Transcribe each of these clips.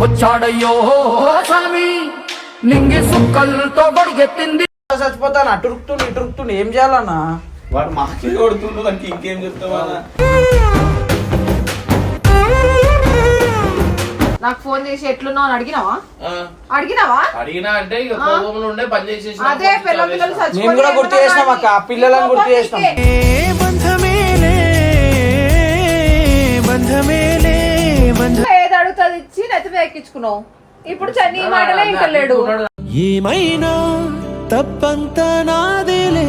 వచ్చాడయ్యో స్వామి నింగి సుక్కలతో గొడిగెత్తింది. చచ్చిపోతాను? ఏం చేయాలన్నా? వాడు మాకి కొడుతుండు దానికి ఇంకేం చెప్తావా నాకు ఫోన్ చేసి ఎట్లున్నావు అని అడిగినావా? అడిగినావా? అడిగినా అంటే ఇక. కోపంలో ఉండే పని చేసేసి అదే పిల్ల పిల్లలు మేము కూడా గుర్తు చేసినాం అక్క, పిల్లలను గుర్తు చేసినాం. ఏది అడుగుతుంది ఇచ్చి నెత్తి మీద ఎక్కించుకున్నావు? ఇప్పుడు చ- నీ మాటలే ఇంటలేడు ఏమైనా తప్పంతా నాదేలే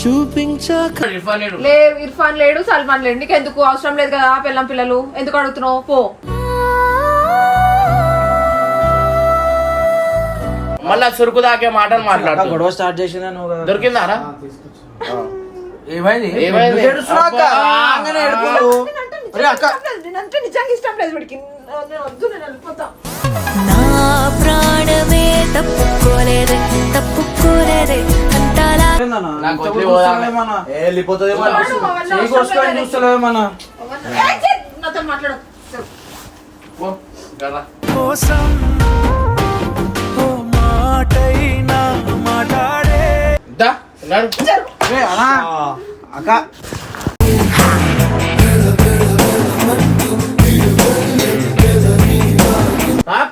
చూపించాక ఇర్ఫాన్ లేడు. లే ఇర్ఫాన్ లేడు సల్మాన్ లేడు. నీకు ఎందుకు అవసరం లేదు కదా పిల్లం పిల్లలు. ఎందుకు అడుగుతున్నావు? పో. మళ్ళా సురుకు దాకే మాటలు మాట్లాడు గొడవ స్టార్ట్ చేసిందా నువ్వు కదా. దొరికిందారా ఏమైంది? ఏమైంది? అక్క? నేనంటే అక్క నిజంగా ఇష్టం లేదు. వీడికి. నేను వద్దు నేను వెళ్ళిపోతా. నా ప్రాణమే వదిలి కూడా పోదాం. చూస్తలేమన్నా?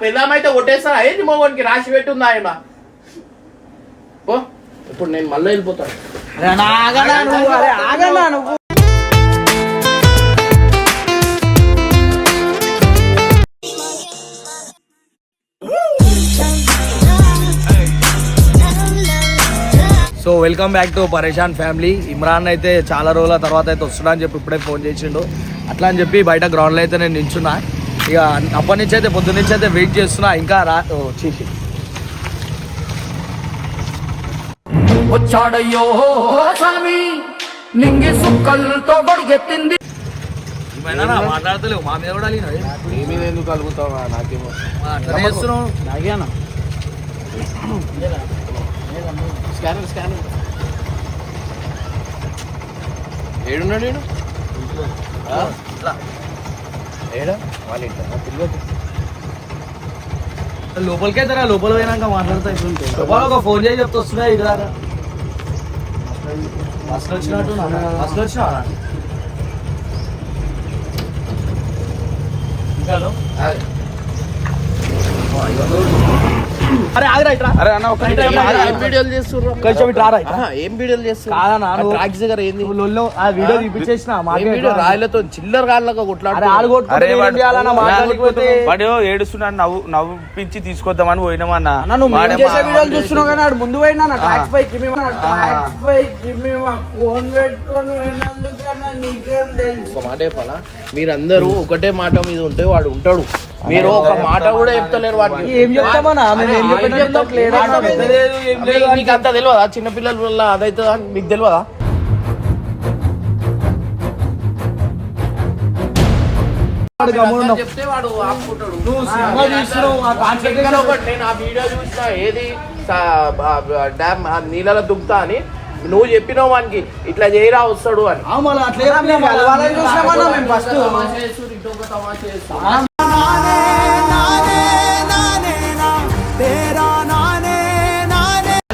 పెళ్ళామైతే కొట్టేస్తా ఏంటి మోగోనికి రాసి పెట్టుందా ఆయన? పో. ఇప్పుడు నేను మళ్ళీ వెళ్ళిపోతాను. So welcome back to Pareshan family. Imran అయితే చాలా రోజుల తర్వాత అయితే వస్తున్నా అని చెప్పి ఇప్పుడే ఫోన్ చేసిండు. అట్లా అని చెప్పి బయట గ్రౌండ్లో అయితే నేను నించున్నా. ఇక అప్పటి నుంచి అయితే పొద్దు నుంచి అయితే వెయిట్ చేస్తున్నా. ఇంకా రా ఓ, చీచి వచ్చాడయ్యో స్వామి నింగి సుక్కలతో గొడిగెత్తింది. ఏమైనా రా, మాట్లాడతలేవు. మా మీద కూడా అలిగినావు, ఏ? నీ మీద ఎందుకు కలుగుతావా నాకేమో. ఆ, అట్లా చేస్తున్నావు? ఆగానా? Scanner scanner. ఏడున్నాడు ఏడు ఏడా? వాళ్ళ ఇంట్లో. లోపలికైతే రా లోపల పోయినాక మాట్లాడతా ఇట్లుంటే. లోపల ఒక ఫోన్ చేసి చెప్తే వస్తున్నా ఇది దాకా? బస్సులో వచ్చినట్టు బస్సులో వచ్చినా ఇంకా హలో? అరే ఆగిరా ఇట్రా. అరే అన్న ఒక ఏం వీడియోలు చేస్తుర్రు? కొంచెం. ఆహా, వీడియోలు ఏంది? లొల్లో ఆ వీడియో వీడియో? రాయలతో చిల్లర గాళ్ళగా అరే కొట్లాడు ఆలు కొట్టుకుంటే అరే నేనేం వాడు- చేయాలన్నా మాట్లాడకపోతే వాడు ఏడుస్తున్నాడు నవ్వు నవ్వుపించి తీసుకొద్దామని పోయినామన్నా అన్న. నువ్వు మేము వాడే చేసే మా- వీడియోలు చూస్తున్నావు కానీ ఆడు ముందు పోయినా నా ట్యాక్స్ ట్యాక్స్ ఫోన్ పెట్టుకొని ఒక మాట చెప్పాలా? మీరందరూ ఒకటే మాట మీద ఉంటే వాడు ఉంటాడు. మీరు ఒక మాట కూడా చెప్తలేరు వాడికి. ఏం చెప్తామన్నా? మీకు- అంత తెలియదా? చిన్నపిల్లల వల్ల అదైతుందా? మీకు తెలియదా? చెప్తే వాడు ఆపుకుంటాడు. నేను ఆ వీడియో చూసిన ఏది డ్యామ్ నీళ్ళలో దుక్కుతా అని నువ్వు చెప్పినావు వానికి ఇట్లా చేయరా వస్తాడు అని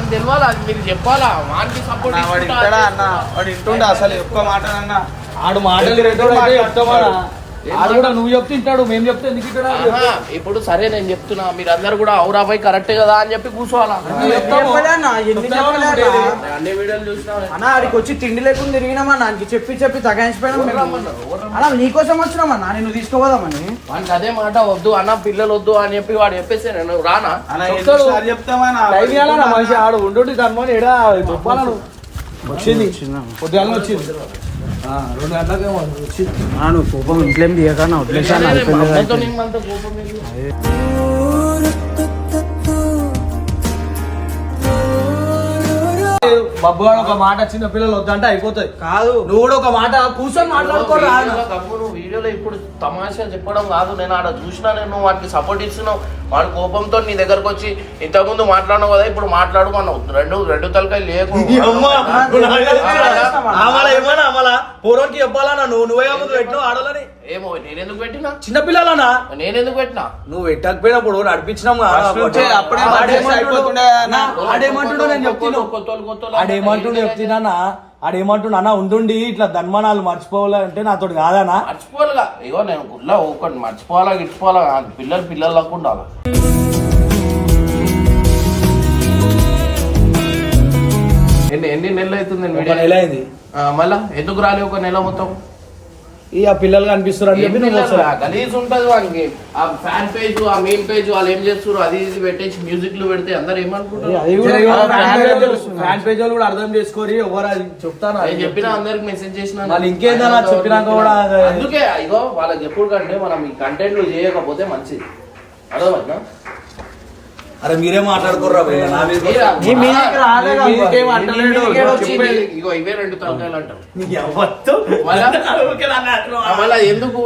తెలియాలా అది మీరు చెప్పాలా వానికి సపోర్ట్ అన్న, వాడు ఇంటాడా అన్న వాడు ఇంటుండే అసలు ఒక్క మాట అన్న ఆడు మాటలు రెండు కూడా నువ్వు చెప్తే తింటాడు మేము చెప్తే ఎందుకు ఇప్పుడు సరే నేను చెప్తున్నా మీరందరూ కూడా అవురా పోయి కరెక్టే కదా అని చెప్పి కూర్చోవాలా? అన్న, వీడియోలు చూసినా అన్న ఆడికి వచ్చి తిండి లేకుండా తిరిగినామా నాకి చెప్పి చెప్పి తగాయించిపోయినా అన్న నీకోసం వచ్చినామన్నా నేను తీసుకోపోదామని. వానికి అదే మాట వద్దు అన్న పిల్లలు వద్దు అని చెప్పి వాడు చెప్పేసి నేను రానా? ఆడు ఉండు దాని వచ్చింది వచ్చింది. రెండు ఆ, నువ్వు కోపం ఇంట్లో ఏం తీయకన్నా వదిలేసాను అయిపోయింది బబ్బు గారు ఒక మాట చిన్న పిల్లలు వద్దంటే అయిపోతుంది కాదు నువ్వు కూడా ఒక మాట కూర్చొని మాట్లాడుకోరా నువ్వు వీడియోలో ఇప్పుడు తమాషా చెప్పడం కాదు నేను ఆడ చూసినా నేను వాడికి సపోర్ట్ ఇస్తున్నావు వాడి కోపంతో నీ దగ్గరకు వచ్చి ఇంతకుముందు మాట్లాడినావు కదా ఇప్పుడు మాట్లాడు మనం రెండు రెండు తలకాయ లేకు పూర్వంకి చెప్పాలన్నా నువ్వు నువ్వే ముందు పెట్టినావు ఆడలని ఏమో నేనెందుకు పెట్టినా? చిన్న పిల్లలనా నేనెందుకు పెట్టినా? నువ్వు పెట్టకపోయినప్పుడు నడిపించినాం First నుంచే అప్పుడే. ఆడేమంటుండో నేను చెప్తున్నా ఆడేమంటుండో చెప్తున్నా ఆడేమంటుండ అన్న ఉండుండి ఇట్లా ధన్మనాలు మర్చిపోవాలంటే నాతోటి కాదనా మర్చిపోవాలిగా. ఇగో నేను గుళ్ళ ఒకటి మర్చిపోవాలా గిచ్చిపోవాలా కాదు పిల్లలు పిల్లలకు ఉండాలి? ఎన్ని ఎన్ని నెలలు అవుతుంది నేను నెల అయింది. మళ్ళా? ఎందుకు రాలే ఒక నెల మొత్తం? ఈ ఆ పిల్లలు కనిపిస్తారు అని చెప్పి. గలీజ్ ఉంటది వానికి. ఆ ఫ్యాన్ పేజ్ ఆ మెయిన్ పేజ్ వాళ్ళు ఏం చేస్తారు అది ఇది పెట్టేసి మ్యూజిక్లు పెడితే అందరు ఏమనుకుంటారు? ఫ్యాన్ పేజ్ వాళ్ళు కూడా అర్థం చేసుకోరి ఎవరు అది చెప్తాను? నేను చెప్పిన అందరికి మెసేజ్ చేసిన మళ్ళీ ఇంకేందన్నా చెప్పినాక కూడా అది- అందుకే ఇగో వాళ్ళకి ఎప్పుడు కంటే మనం ఈ కంటెంట్లు చేయకపోతే మంచిది. అర్థమైనా అరే మీరే మాట్లాడుకోర్రా భయ్యా, నా మీద ఇగో ఇవే రెండు అంటారు? మళ్ళా? ఎందుకు?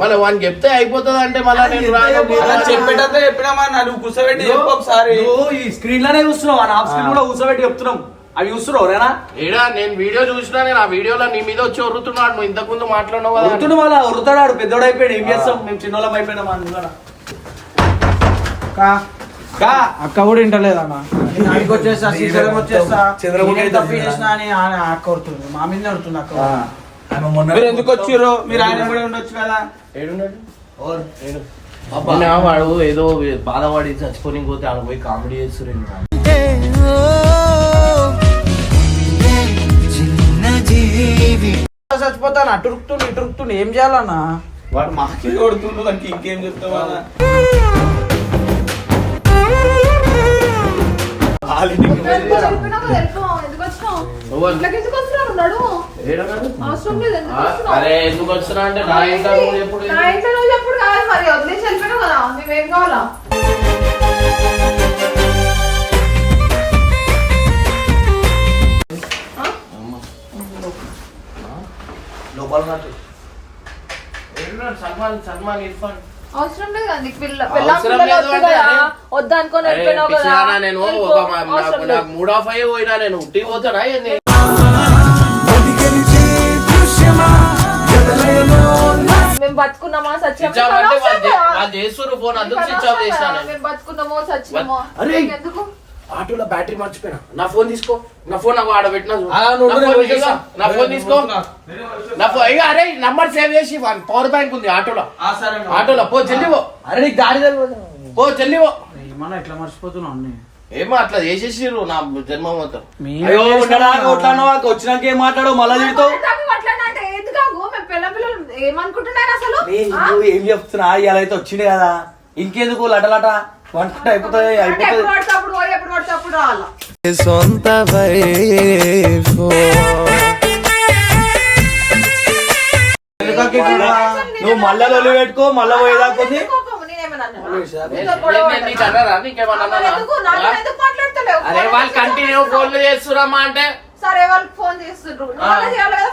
మళ్ళీ వానికి చెప్తే అయిపోతుంది అంటే మళ్ళీ నేను అలా అలా. చెప్పేటంతా చెప్పినామా నువ్వు కూర్చోబెట్టి చెప్పు ఒకసారి. నువ్వు ఈ స్క్రీన్లోనే చూస్తున్నావు ఆ ఆఫ్ స్క్రీన్ కూడా కూర్చోబెట్టి చెప్తున్నాం అవి చూస్తున్నావు రేనా ఏడా నేను వీడియో చూసినా నేను ఆ వీడియోలో నీ మీద వచ్చి వరుతున్నాడు నువ్వు ఇంతకు ముందు మాట్లాడినావు కదా. ఉరుతుడు వాళ్ళ ఉరుతాడు పెద్దోడు అయిపోయాడు ఏం చేస్తాం? మేము చిన్నోళ్ళం అయిపోయినాం కా? అక్క కూడా వింటలేదన్న. నేను ఆడికి వచ్చేస్తా శ్రీశైలం వచ్చేస్తా. చంద్రబాబు తప్పు చేసినా అని అక్క కొడుతుంది. మా మీద కొడుతుంది అక్క. మీరు ఎందుకు వచ్చిర్రు? మీరు ఆయన కూడా ఉండొచ్చు కదా. ఏడు. వాడు ఏదో బాధపడి చచ్చిపోయి పోతే ఆడ పోయి కామెడీ చేస్తున్నారు చచ్చిపోతాను? అటురుకుతుండు ఇటురుకుతుండు ఏం చేయాలన్నా? వాడు మాకి కొడుతుండు దానికి ఇంకేం చెప్తావా అరే ఎందుకు వచ్చినా అంటే నా ఇంట్లో ఎప్పుడు నా ఇంట్లో నువ్వు చెప్పుడు కాదు మరి వదిలేసి వెళ్ళిపోయావు కదా మేమేం కావాలా లోపల? సల్మాన్ సల్మాన్ ఇర్ఫాన్ అవసరం లేదు కదా నీకు పిల్ల అవసరం లేదు అంటే పిచ్చిదానా నేను. ఒక నాకు అవసరం నాకు లేదు. మూడ్ ఆఫ్ అయ్యి పోయినా నేను ఉట్టి పోతానా ఏంది? మేము బతుకున్నామా సత్యం స్విచ్ ఆఫ్ అంటే వాళ్ళు చే- వాళ్ళు చేస్తుర్రు ఫోన్ అందుకు స్విచ్ ఆఫ్ చేసినా నేను. మేము బతుకున్నామో సత్యమో అరే! ఎందుకు ఆటోలో బ్యాటరీ మర్చిపోయినా. నా ఫోన్ తీసుకో. నా ఫోన్ నాకు ఆడ పెట్టినా చూడు. ఆ, నువ్వు నా ఫోన్ తీసుకో. నా ఫోన్ ఇక అరే నంబర్ సేవ్ చేసి పవర్ బ్యాంక్ ఉంది ఆటోలో. ఆటోలో. పో చెల్లి పో. అరే నీకు దారి పో చెల్లి పో. ఏమన్నా ఎట్లా మర్చిపోతున్నావు అన్ని? ఏమో అట్లా చేసేసిర్రు నా జన్మ మొత్తం అయ్యో ఉండడానికి కొట్లాను వచ్చినాక ఏం మాట్లాడవు మళ్ళా తిడతావు ఏమనుకుంటున్నారు అసలు? ఏం చెప్తున్నా? ఇలా అయితే వచ్చింది కదా. ఇంకెందుకు లటలట? వంట సొంత వైఫ్. నువ్వు మళ్ళా లొల్లి పెట్టుకో మళ్ళా పోయేదాకా ఉంది. కోపం, నేనేమన్నా అన్నానా? నేను- నీతో గొడవ నేను నీకు అన్నానా? నీకేమన్నా మరి అన్నానా? ఎందుకు? నాతో ఎందుకు మాట్లాడతలేవు? అరే వాళ్ళు కంటిన్యూ ఫోన్లు చేస్తురమ్మా అంటే. సరే వాళ్ళకి ఫోన్ చేస్తుండ్రు.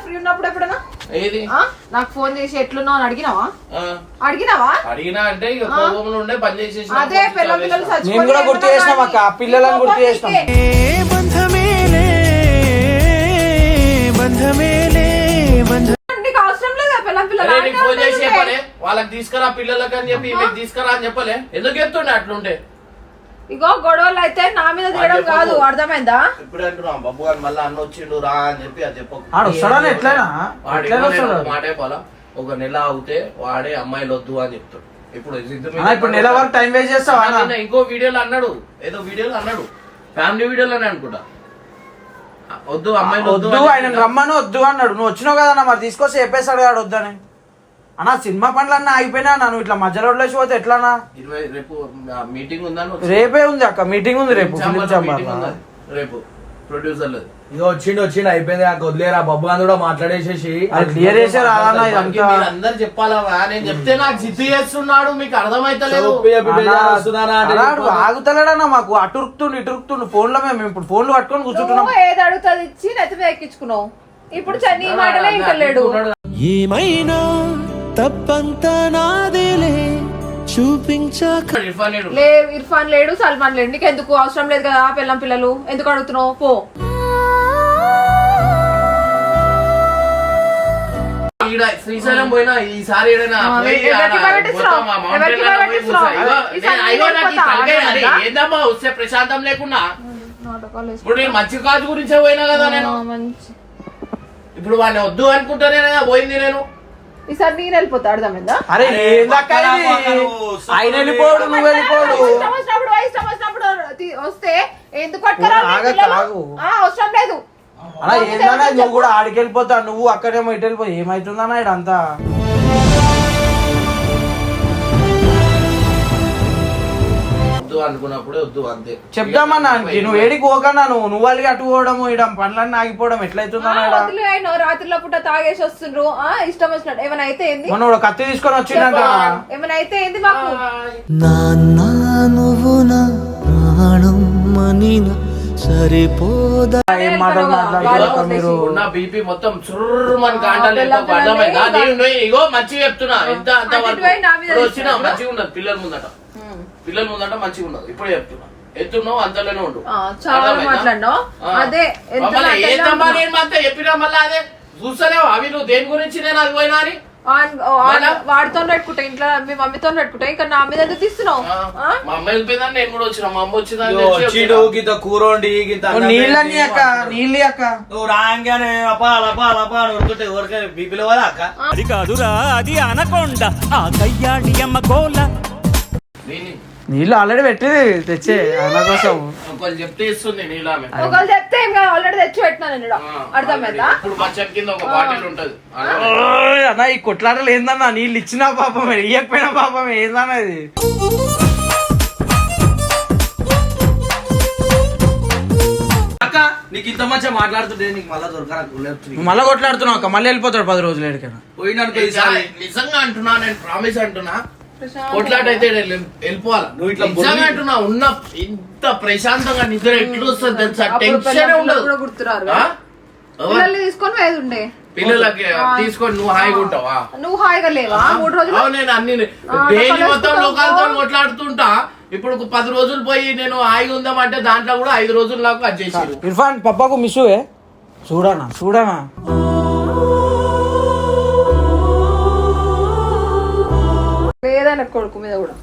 ఫ్రీ ఉన్నప్పుడు ఎప్పుడైనా? ఏది? ఆ? నాకు ఫోన్ చేసి ఎట్లున్నావు అని అడిగినావా? ఆ, అడిగినావా? అడిగినా అంటే ఇక కోపంలో ఉండే పని చేసేసి అదే పిల్ల పిల్లలు మేము కూడా గుర్తు చేసినాం అక్క, పిల్లలను గుర్తు చేసినాం. నీకే. ఏ బంధమేలే బంధమేలే బంధ నీకు అవసరం లేదా పిల్ల పిల్లలు? అరే నీకు ఫోన్ చేసి చెప్పలే. వాళ్ళకి తీసుకురా పిల్లలకి అని చెప్పి మీకు తీసుకురా అని చెప్పలే. ఎందుకు చెప్తుండే అట్లుంటే ఇగో గొడవలు అయితే నా మీద తీయడం. కాదు. అర్థమైందా? ఇప్పుడు అంటున్నాం బాబు గారు మళ్ళీ అన్న వచ్చిండు రా అని చెప్పి అది వస్తాడని ఎట్లయినా? మాట చెప్పాలా ఒక నెల అవుతే వాడే అమ్మాయిలు వద్దు అని చెప్తాడు. ఇప్పుడు ఇప్పుడు నెల వరకు టైం వేస్ట్ చేస్తావా ఇంకో వీడియోలో అన్నాడు. ఏదో వీడియోలో అన్నాడు. ఫ్యామిలీ వీడియోలోనే అనుకుంటా. వద్దు అమ్మాయిలు వద్దు ఆయన. రమ్మను వద్దు అన్నాడు. నువ్వు వచ్చినావు కదా మరి తీసుకొస్తే చెప్పేస్తాడు కాడు వద్దని. అన్న సినిమా పనులు అన్న ఆగిపోయినా అన్న, నువ్వు ఇట్లా మధ్య రోడ్లో పోతే ఎట్లానా రేపు మీటింగ్ ఉందని రేపే ఉంది అక్క మీటింగ్ ఉంది రేపు. రేపు ప్రొడ్యూసర్లు ఇక వచ్చిండు వచ్చిండు అయిపోయింది నాకు వదిలేరా బబ్బు అని కూడా మాట్లాడేసేసి. అది క్లియర్ ఇదంతా? అందరు చెప్పాలా నేను చెప్తే నాకు జిద్దు చేస్తున్నాడు మీకు అర్థమైతలేదు. ఆగుతలేడన్నా మాకు అటురుకుతుండు ఇటురుకుతుండు ఫోన్లో మేము ఇప్పుడు ఫోన్లు పట్టుకొని కూర్చుంటున్నాం. ఏది అడుగుతుంది ఇచ్చి నెత్తి మీద ఎక్కించుకున్నావు. ఇప్పుడు చ- నీ మాటలే ఇంటలేడు ఏమైనా తప్పంతా నాదేలే చూపించాక ఇర్ఫాన్ ఏడు. లే ఇర్ఫాన్ లేడు సల్మాన్ లేడు నీకు ఎందుకు అవసరం లేదు కదా పిల్లం పిల్లలు ఎందుకు అడుగుతున్నావు పో ఈడ శ్రీశైలం పోయినా ఈసారి ఏడైనా ఆ, పోయి ఎవరికి ఆడ భయపెట్టిస్తున్నావు? మొత్తం ఆ ఎవరికి mountain లలో పోయి భయపెట్టిస్తున్నావు? కూర్చో. ఇగో, ఈసారి నేను- అయ్యో నాకు ఈ వెళ్ళిపోతా, తలకాయ అది అర్థమైందా? ఏందమ్మా వస్తే ప్రశాంతం లేకుండా నాటకాలు వేసుకో. ఇప్పుడు నేను మంచి కాజు గురించే పోయినా కదా నేను మంచి ఇప్పుడు వాడిని వద్దు అనుకుంటానే కదా పోయింది నేను ఈసారి నేను వెళ్ళిపోతా అర్థమైందా అరే? ఆయన వెళ్ళిపోడు నువ్వు వెళ్ళిపోడు వస్తే ఎందుకు. అవసరం లేదు అలా ఏందన్నా నువ్వు కూడా ఆడికి వెళ్ళిపోతావు నువ్వు అక్కడేమో ఇటు వెళ్ళిపో ఏమైతుందన్నా ఇడంతా వద్దు అనుకున్నప్పుడే వద్దు అంతే. చెప్దామన్నా నువ్వు ఏడికి పోకన్నా నువ్వు నువ్వు వాళ్ళకి అటు పోవడం ఇడం పనులన్నీ ఆగిపోవడం ఆయన రాత్రిలో పూట తాగేసి వస్తుండ్రు. ఆ ఇష్టం వచ్చినట్టు. ఏమైనా అయితే ఏంది? మొన్న ఒక కత్తి తీసుకొని వచ్చిందంట ఏమైనా అయితే ఏంది మాకు? నాన్న నువ్వు నా ప్రాణం మనిన సరిపోదా? ఏం మాటలు మాట్లాడుతున్నారు మీరు ఉన్న బీపీ మొత్తం చుర్రమని కాంటాలు అర్థమైందా? నేను ఇగో మంచిగా చెప్తున్నా. ఎంత అంత వరకు. వచ్చినా. మంచిగా ఉండదు పిల్లల ముందట. పిల్లల ముందట మంచిగా ఉండదు. ఇప్పుడే చెప్తున్నా. ఎత్తున్నావు అంతలోనే ఉండు. ఆ, చాలా? మాట్లాడినావు. అదే అంటున్నా. నేను మాత్రం చెప్పినా మళ్ళా అదే. చూస్తలేవు? అవి నువ్వు దేని గురించి నేను అది పోయినా అని? వాడితో పెట్టుకుంటా ఇంట్లో మీ మమ్మీతో పెట్టుకుంటా ఇంకా నా మీద తీస్తున్నావు? మా అమ్మ వెళ్ళిపోయిందని నేను కూడా వచ్చిన. మా అమ్మ వచ్చిందని. గింత కూరోండి గింత నీళ్ళని అక్క నీళ్ళు అక్క. నువ్వు రాగానే అపా లపా లపా అని ఉడుతుంటే బీపీలో వదా అక్క? అది కాదురా అది అనకొండ. ఆ కయ్యాడి అమ్మ నేను నీళ్ళు ఆల్రెడీ పెట్టి తెచ్చే అన్న కోసం. ఒకళ్ళు చెప్తే ఇస్తుంది నీళ్ళు ఆమె. ఒకళ్ళు చెప్తే ఇంకా ఆల్రెడీ తెచ్చి పెట్టినా నేను ఈడ. ఆ, అర్థమైందా? ఇప్పుడు మంచం కింద ఒక బాటిల్ ఉంటది. ఓయ్ అన్న ఈ కొట్లాటలు ఏందన్నా? నీళ్ళు ఇచ్చినా పాపమే ఇయ్యకపోయినా పాపమే ఏందన్నా ఇది? అక్క నీకు ఇంత మంచిగా మాట్లాడుతుంటే నీకు మళ్ళా దొరకరా మళ్ళీ కొట్లాడుతున్నావు అక్క మళ్ళీ వెళ్ళిపోతాడు పది రోజులు నిజా- ఈసారి. నిజంగా అంటున్నా నేను ప్రామిస్ అంటున్నా. కొట్లాట అయితే వెళ్ళిపోవాలి. నువ్వు ఇట్లా నిజంగా అంటున్నా ఉన్న ఇంత ప్రశాంతంగా నిద్ర ఎట్లు వస్తుంది తెలుసా? టెన్షన్ ఉండదు? పిల్లల్ని తీసుకొని వేది ఉండే. పిల్లలకి తీసుకొని నువ్వు హాయిగా ఉంటావా? నువ్వు హాయిగా లేవా? మూడు రోజులు నేను అన్ని డైలీ మొత్తం. లోకాలతో కొట్లాడుతుంటా. ఇప్పుడు పది రోజులు పోయి నేను హాయిగా ఉందామంటే దాంట్లో కూడా ఐదు రోజులు నాకు అది చేసారు ఇర్ఫాన్ పప్పకు మిస్సువే చూడనా? చూడనా? లేదన్న కొడుకు మీద కూడా.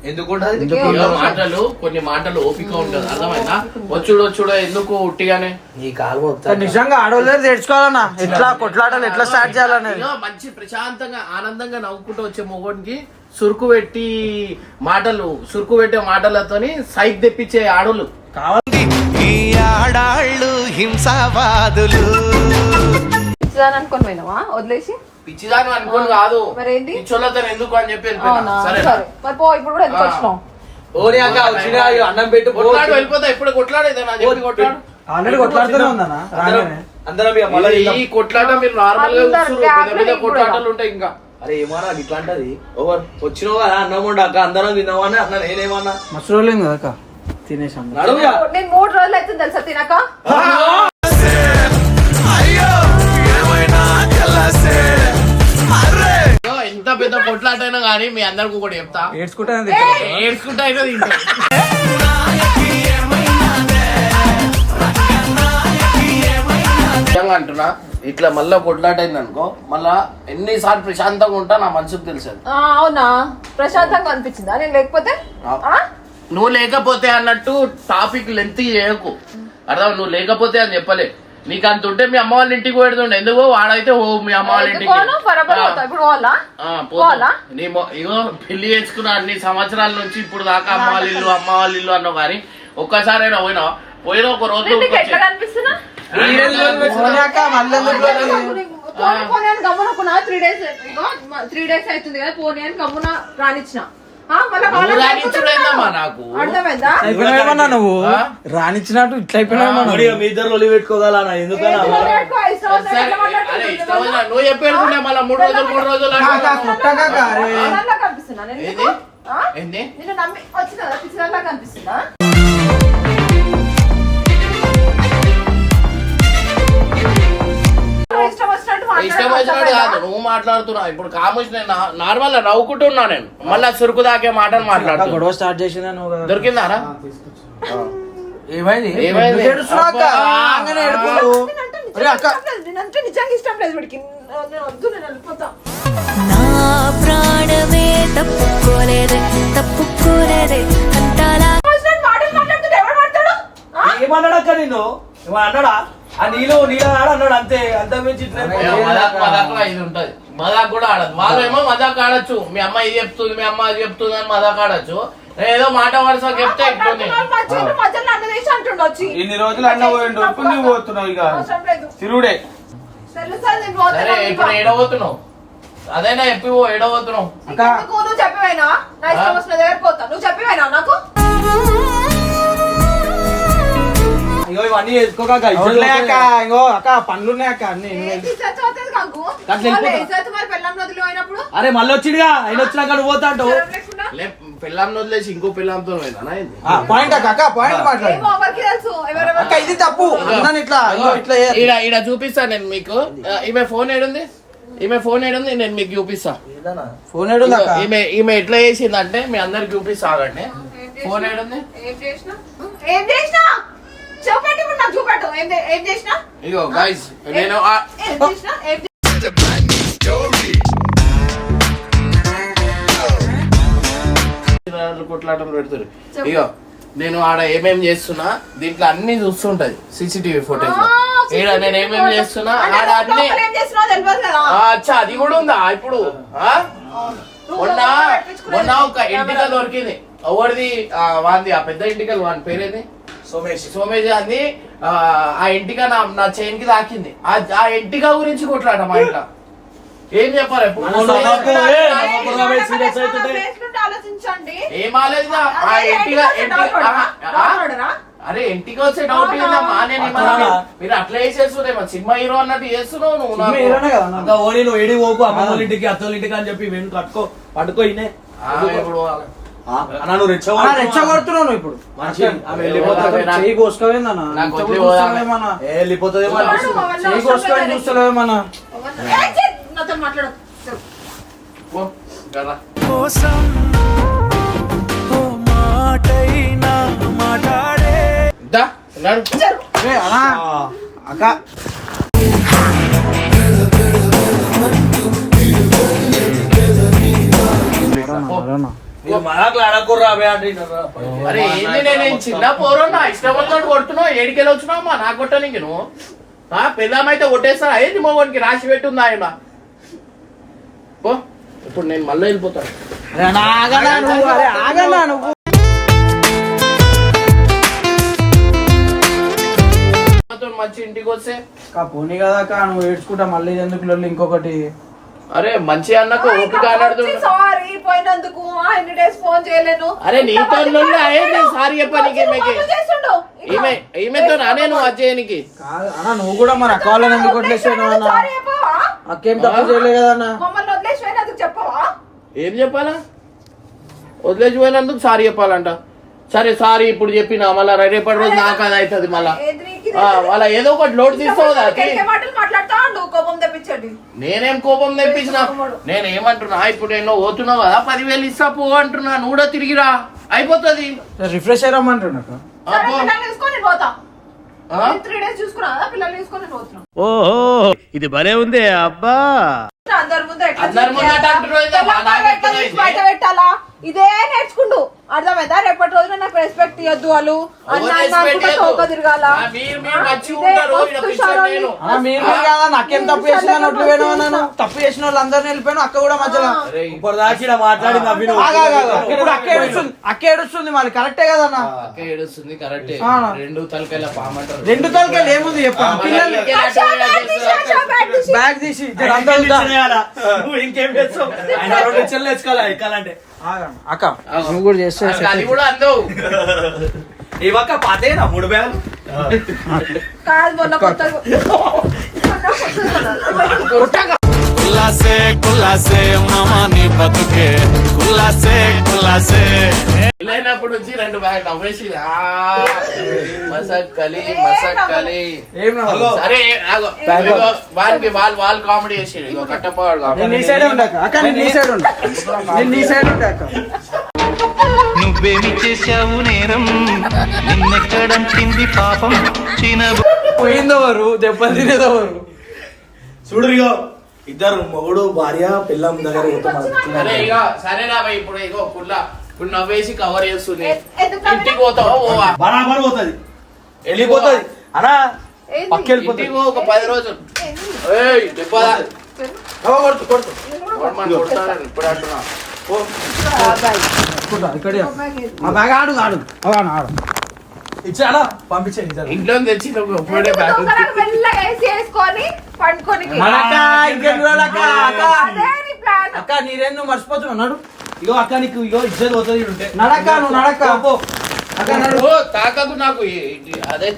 ఇలా మాటలు కొన్ని మాటలు ఓపిక ఉంటది అర్థమైందా? వచ్చుడు వచ్చుడు ఎందుకు ఉట్టిగానే? ఈ కాలు నిజంగా ఆడవాళ్ళు తెచ్చుకోవాలన్నా. ఎట్లా కొట్లాటలు ఎట్లా స్టార్ట్ చేయాలనేది మంచి ప్రశాంతంగా ఆనందంగా నవ్వుకుంటూ వచ్చే మొగోడికి సురుకు పెట్టి మాటలు సురుకు పెట్టే మాటలతోని సైక్ తెప్పించే ఆడోళ్ళు. ఈ ఆడాళ్ళు హింసావాదులు. ఇచ్చేదాన్ని అనుకొని పోయినావా? వదిలేసి? పిచ్చిదాను అనుకోని కాదు. మరేంటి? పిచ్చోళ్ళతో ఎందుకు అని చెప్పి. అవునా? సరే. సరే. మరి పో ఇప్పుడు కూడా ఎందుకు. వచ్చినావు? ఓని అక్క వచ్చినా అన్నం పెట్టు. కొట్లాడు వెళ్ళిపోతా. ఇప్పుడు కొట్లాడేదా నా చెప్పి కొట్లాడు. ఆల్రెడీ కొట్లాడుతూనే ఉందన్నా? అందరం ఈ- కొట్లాట మీరు నార్మల్గా పెద్ద కొట్లాటలు ఉంటాయి ఇంకా. అరే ఏమన్నా అది ఇట్లా అంటది ఓవర్ వచ్చినావు కదా అన్నం ఉండ అక్క. అందరం తిన్నామని అన్న? నేనేమన్నా? మస్తు రోజులు కదా అక్క. తినేసాం. నేను మూడు రోజులు అయితే తెలుసా తినక? పెద్ద కొట్లాట అయినా కానీ మీ అందరికి కూడా చెప్తా. ఏడ్చుకుంటానే ఏడ్చుకుంటా అయితే తింటా నిజంగా అంటున్నా ఇట్లా మళ్ళా కొట్లాట అయింది అనుకో మళ్ళా ఎన్నిసార్లు ప్రశాంతంగా ఉంటా నా మనసుకు తెలుసు. ఆ, అవునా? ప్రశాంతంగా అనిపించిందా? నేను లేకపోతే? ఆ? నువ్వు లేకపోతే అన్నట్టు టాపిక్ లెంత్ చేయకు. అర్థం నువ్వు లేకపోతే అని చెప్పలే. నీకు అంత ఉంటే మీ అమ్మ వాళ్ళ ఇంటికి పెడుతుండే ఎందుకో వాడైతే ఓ మీ అమ్మ వాళ్ళ ఇంటికి? నీ ఇగో పెళ్ళి చేసుకున్న అన్ని సంవత్సరాల నుంచి ఇప్పుడు దాకా అమ్మ వాళ్ళ ఇల్లు అమ్మ వాళ్ళ ఇల్లు అన్నావు కానీ ఒక్కసారైనా పోయినా పోయినా ఒక రోజు పోనీ? అని గమ్మునుకున్నా త్రీ డేస్ త్రీ డేస్ అవుతుంది కదా పోనీ అని గమ్మున రానిచ్చిన. నువ్వు నాకు? అయిపోయినావేమన్నా? రానిచ్చినట్టు ఇట్లా అయిపోయినావేమన్నా మరి మీ ఇద్దరు ఒలి పెట్టుకోగలనా? ఎందుకన్నా? నువ్వు చెప్పేది మళ్ళీ మూడు రోజులు మూడు రోజులు కనిపిస్తున్నా. నేను ఏంది? నీకు? ఆ? ఏంది? నిన్ను నమ్మి వచ్చిన ఇష్టం వచ్చినట్టు కాదు? నువ్వు మాట్లాడుతున్నావు. ఇప్పుడు కామోష్ నేను నార్మల్గా నవ్వుకుంటున్నా నేను. మళ్ళా సురుకు దాకే మాటలు మాట్లాడుతున్నా గొడవ స్టార్ట్ చేసిందా నువ్వు కదా. దొరికిందారా? ఏమైంది? ఏమైంది? అక్క? నేనంటే నిజంగా ఇష్టం లేదు. వీడికి. నేను వద్దు నేను వెళ్ళిపోతా. నా ప్రాణమే తప్పుకోలేదే తప్పుకోలేదే అంతలా మాట్లాడుతుంటే ఎవడు మాట్లాడు? ఏమన్నాడక్క నిన్ను? ఏమన్నా అన్నాడా? ఆ నీలో నీలో ఆడ అన్నాడు అంతే. అంత మించి మదాక్ మదాక్ ఇది ఉంటది. మదాక్ కూడా ఆడదు వాళ్ళేమో మదాక్ ఆడొచ్చు. మీ అమ్మ ఇది చెప్తుంది మీ అమ్మ అది చెప్తుంది అని మదాక్ ఆడొచ్చు. ఏదో మాట వరుస చెప్తే ఇన్ని రోజులు అన్న పోయిండు ఇప్పుడు నువ్వు పోతున్నావు ఇక. తిరుగుడే. సరే ఇప్పుడు ఏడబోతున్నావు అదేనా చెప్పి ఓ ఏడబోతున్నావు నువ్వు చెప్పిపోయినా నా ఇష్టం వచ్చిన దగ్గర పోతా. నువ్వు చెప్పిపోయినా నాకు? కాకు? అట్లా వెళ్ళిపోతా. ఇజ్జత్ మరి పెళ్ళం నదిలో అయినప్పుడు అరే మళ్ళీ వచ్చిందిగా ఆయన వచ్చినాక నువ్వు పోతా అంటావు. శరం లేకుండా? లే పిల్లంని వదిలేసి ఇంకో పిల్లంతో పాయింట్ అక్క అక్క పాయింట్ మాట్లాడు. అక్క ఇది తప్పు. అన్నాను ఇట్లా ఇట్లా ఈడ చూపిస్తా నేను మీకు. ఈమె ఫోన్ ఏడుంది? ఈమె ఫోన్ ఏడుంది నేను మీకు చూపిస్తా. ఫోన్ ఏడుంది అక్క? ఈమె ఈమె ఎట్లా చేసిందంటే మీ అందరికి చూపిస్తా ఆగండి. ఫోన్ ఏడుంది? ఏం చేసినా? ఏం చేసినా? చూపెట్టు ఇప్పుడు నాకు చూపెట్టు. ఏం చే- ఏం చేసినా? ఇగో గైస్ నేను ఆ- ఏం చేసినా? ఏం చే- కొట్లాటలు పెడుతురు. ఇగో నేను ఆడ ఏమేం చేస్తున్నా దీంట్లో అన్ని చూస్తుంటది సీసీటీవీ ఫుటేజ్ ఆ, ఈడ నేను ఏమేం చేస్తున్నా అంటే ఆడ నువ్వు అన్ని లోపల ఏం చేస్తున్నావో తెలియదు కదా. ఆ, అచ్చా అది కూడా ఉందా ఇప్పుడు? ఆ? నువ్వు మొన్న లోపల పెట్టించుకునేది. మొన్న ఒక ఇంటికల్ దొరికింది. ఎవరిది? ఆ, వాంది ఆ పెద్ద ఇంటికల్ వాని పేరేది? సోమేష్ సోమేజ్ అంది ఆ, ఆ ఇంటిక నా నా చైన్కి తాకింది ఆ ఆ ఇంటిక గురించి కొట్లాట మా ఇంట్లో ఏం చెప్పాలి ఏ, ఆ? అరే ఇంటికి వచ్చే డౌట్? ఏందమ్మా నేను మీరు అట్లా వేసేస్తున్నావు సినిమా హీరో అన్నట్టు చేస్తున్నావు నువ్వు ఓడి నువ్వు ఏడి పోకు అమ్మ ఇంటికి అత్తోళ్ళ ఇంటికి అని చెప్పి వెను కట్టుకో పట్టుకో ఇనే ఆ, ఇప్పుడు ఆ, అన్న నువ్వు రెచ్చ అన్న, రెచ్చగొడుతున్నావు నువ్వు ఇప్పుడు. చెయ్యి కోసుకోవేందన్నా నాకు వదిలి పోదామే. ఏ వెళ్ళిపోతుందేమో చూడు, అనిపిస్తుంది. అవన్నీ చెయ్యి అవసరం కోసుకోవని లేదు. చూస్తలేమన్నా. కోసం అన్నా. అరే ఏంది నేను చిన్న కొడుతున్నావు ఏడికెళ్ళి వచ్చినావు? మా నాకు కొట్టడానికి నువ్వు. ఆ పెళ్ళామైతే కొట్టేస్తా. ఏంది మగవానికి రాసి పెట్టుందా ఆయన? పో ఇప్పుడు నేను మళ్ళీ వెళ్ళిపోతాను. మంచి ఇంటికి వస్తే. పోనీ కదా అక్క నువ్వు ఏడ్చుకుంటా మళ్ళీ ఎందుకు ఇంకొకటి? అరే మంచి అన్నకు ఓపిక సారీ పోయినందుకు. ఎన్ని డేస్ ఫోన్ చేయలేను. అరే నీతో నుండి అయ్యింది సారీ చెప్పానికి ఈమెకి ఈమె ఈమెతో నానే నువ్వు అజయనికి. కాదు అన్న నువ్వు కూడా మరి అక్క వాళ్ళని ఎందుకు కొట్టేసాను అన్న అక్కేం తప్పు చేయలే కదా అన్న? మమ్మల్ని వదిలేసి పోయినందుకు చెప్పవా? ఏం చెప్పాలా? వదిలేసి పోయినందుకు సారీ చెప్పాలంట. సరే సారీ ఇప్పుడు చెప్పిన మళ్ళా రేపటి రోజు నాకు అది అవుతుంది మళ్ళా. వాళ్ళ ఏదో ఒకటి లోడ్ కోపం తెప్పించండి. నేనేం కోపం తెప్పించిన? నేను ఏమంటున్నా ఇప్పుడు ఎన్నో పోతున్నావు? కదా పదివేలు ఇస్తా పో అంటున్నా నువ్వు కూడా తిరిగిరా అయిపోతుంది. రిఫ్రెష్ అయ్యమంటున్నా నేను నేను ఓహో ఇది భలే ఉంది అబ్బా. అందరి ముందు ఇదే, మా అర్థమైందా? రేపటి రోజున నాకు రెస్పెక్ట్ ఇవ్వద్దు వాళ్ళు. అన్న అన్న తిరగాల. కదా నాకేం తప్పు చేసిన నోట్లు తప్పు చేసిన వాళ్ళు అందరిని వెళ్ళిపోయాను అక్క కూడా మధ్యలో. ఇప్పుడు మాట్లాడి. ఇప్పుడు అక్క ఏడుస్తుంది అక్క ఏడుస్తుంది మళ్ళీ కరెక్టే కదన్న అక్క ఏడుస్తుంది కరెక్టే. రెండు తలకాయల పామంటారు రెండు తలకాయలు ఏముంది చెప్పండి పిల్లలు. బ్యాగ్ తీసి? నువ్వు ఇంకేం ఆయన రెండు వేసుకోవాలి ఎక్కాలంటే. అక్క. నువ్వు కూడా చేస్తే అది కూడా అందవు. ఇవక్క పాతేనా మూడు బ్యాగులు. కాదు మొన్న కొత్త కులాసే కులాసే మామాని బతుకే. కులాసే కులాసే. పెళ్ళైనప్పుడు నుంచి రెండు బ్యాగ్ నవ్వేసి ఆ, మసక్ కలి మసక్ కలి. ఏం రాదు. సరే వానికి వాళ్ళు వాళ్ళు కామెడీ చేసి ఇగో కట్టప్పవాడు నేను నీ కామెడీ సైడ్ ఉండ అక్క. అక్క నేను నీ సైడ్ ఉండ నేను నీ సైడ్ ఉండ అక్క. నువ్వేమి చేశావు నేరం? నిన్నెక్కడంటింది పాపం? చినబు పోయిందెవరు? దెబ్బలు తినేదెవరు? చూడు ఇగో. ఇద్దరు మొగుడు భార్య పిల్లం దగ్గర సరే ఇక సరేనా భయ్ ఇప్పుడు ఇగో పుల్ల ఇప్పుడు నవ్వేసి కవర్ చేస్తుంది. ఇంటికి పోతావా? పోవా? బరాబర్ పోతుంది. వెళ్ళిపోతుంది. అనా? పక్క వెళ్ళిపోతుంది. ఇంటికి పో ఒక పది రోజులు. ఏయ్ దెబ్బ కొడుతు ఇప్పుడు అంటున్నా. పో. కొట్టు, ఇక్కడే. ఆ బ్యాగ్ ఆడు ఆడు. ఆడు ఇచ్చానా? పంపించండి ఇంట్లో తెచ్చి వేసుకొని పండుకొని అక్క అక్క? అదే నీ ప్లాన్. అక్క నీరేం నువ్వు మర్చిపోతున్నావు నడు. ఇగో అక్క నీకు ఇగో ఇజ్జత్ పోతుంది ఉంటే. నడక్క నువ్వు నడక్క పో. అక్క నడు. ఓ తాకకు నాకు అదే.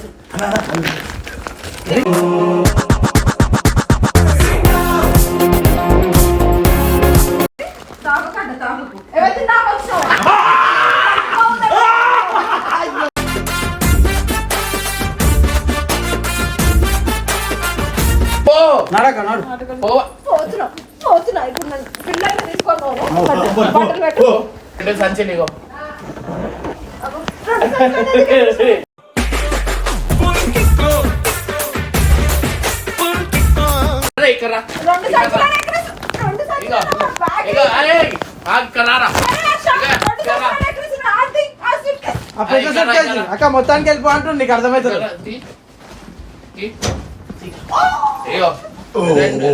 ఆ suitcase. ఆ పెద్ద సెట్ చేసి అక్క మొత్తానికి వెళ్ళిపో అంటుంది నీకు అర్థమవుతుంది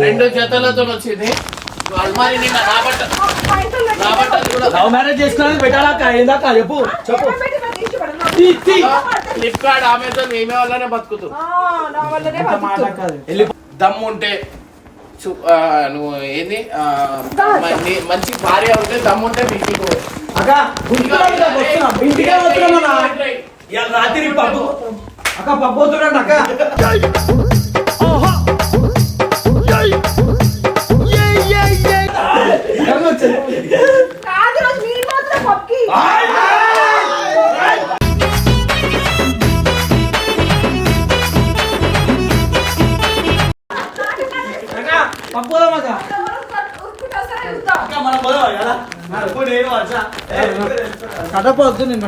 రెండు చేతలతో వచ్చింది లవ్ మ్యారేజ్ చేసుకున్నది పెట్టాలక్క ఏందాక చెప్పు చెప్పు. ఫ్లిప్కార్ట్ ఆమెతో మేమే వల్లనే బతుకుతూ ఆ, నా వల్లనే బతుకుతున్నా. వెళ్ళిపో దమ్ము ఉంటే నువ్వు ఏంది మంచి భార్య ఉంటే దమ్ము ఉంటే ఇంటికి పో. అక్క ఇంటికే వస్తున్నాం రాత్రి పప్పు అక్క పప్పు పోతున్నాడు అక్క కడప వద్దు నేను